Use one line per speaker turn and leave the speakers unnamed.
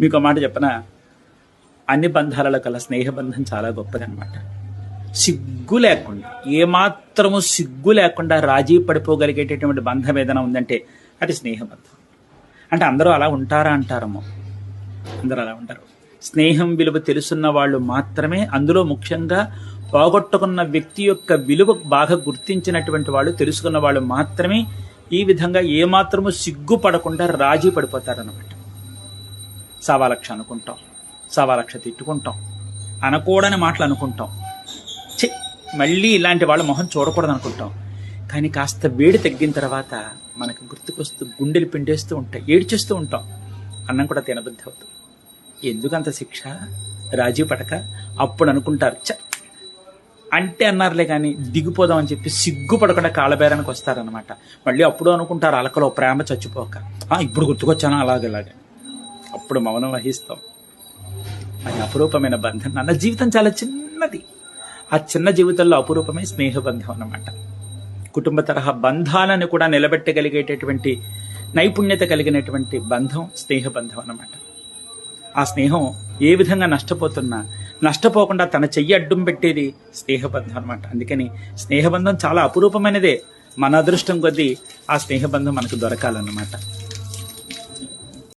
మీకు మాట చెప్పనా? అన్ని బంధాలలో కల స్నేహబంధం చాలా గొప్పది అనమాట సిగ్గు లేకుండా ఏమాత్రము సిగ్గు లేకుండా రాజీ పడిపోగలిగేటటువంటి బంధం ఏదైనా ఉందంటే అది స్నేహబంధం. అంటే అందరూ అలా ఉంటారా అంటారమ్మో అందరూ అలా ఉంటారు. స్నేహం విలువ తెలుసున్న వాళ్ళు మాత్రమే అందులో ముఖ్యంగా పోగొట్టుకున్న వ్యక్తి యొక్క విలువ బాగా గుర్తించినటువంటి వాళ్ళు తెలుసుకున్న వాళ్ళు మాత్రమే ఈ విధంగా ఏమాత్రము సిగ్గుపడకుండా రాజీ పడిపోతారనమాట సవాలక్ష అనుకుంటాం సవాలక్ష తిట్టుకుంటాం అనకూడని మాటలు అనుకుంటాం. ఛీ మళ్ళీ ఇలాంటి వాళ్ళ మొహం చూడకూడదు అనుకుంటాం కానీ కాస్త వేడి తగ్గిన తర్వాత మనకు గుర్తుకొస్తూ గుండెలు పిండేస్తూ ఉంటాయి ఏడ్చేస్తూ ఉంటాం. అన్నం కూడా తినబుద్ధి అవుతుంది. ఎందుకంత శిక్ష? రాజీ పడక? అప్పుడు అనుకుంటారు చ అంటే అన్నారులే కానీ దిగిపోదాం అని చెప్పి సిగ్గుపడకుండా కాళ్ళబేరానికి వస్తారనమాట మళ్ళీ అప్పుడు అనుకుంటారు అలకలో ప్రేమ చచ్చిపోక. ఇప్పుడు గుర్తుకొచ్చాను? అలాగే అలాగే. అప్పుడు మౌనం వహిస్తాం. అది అపురూపమైన బంధం. నా జీవితం చాలా చిన్నది. ఆ చిన్న జీవితంలో అపురూపమే స్నేహబంధం అన్నమాట. కుటుంబ తరహా బంధాలను కూడా నిలబెట్టగలిగేటటువంటి నైపుణ్యత కలిగినటువంటి బంధం స్నేహబంధం అన్నమాట. ఆ స్నేహం ఏ విధంగా నష్టపోతున్నా నష్టపోకుండా తన చెయ్యి అడ్డం పెట్టేది స్నేహబంధం అనమాట అందుకని స్నేహబంధం చాలా అపురూపమైనదే. మన అదృష్టం కొద్దీ ఆ స్నేహబంధం మనకు దొరకాలన్నమాట.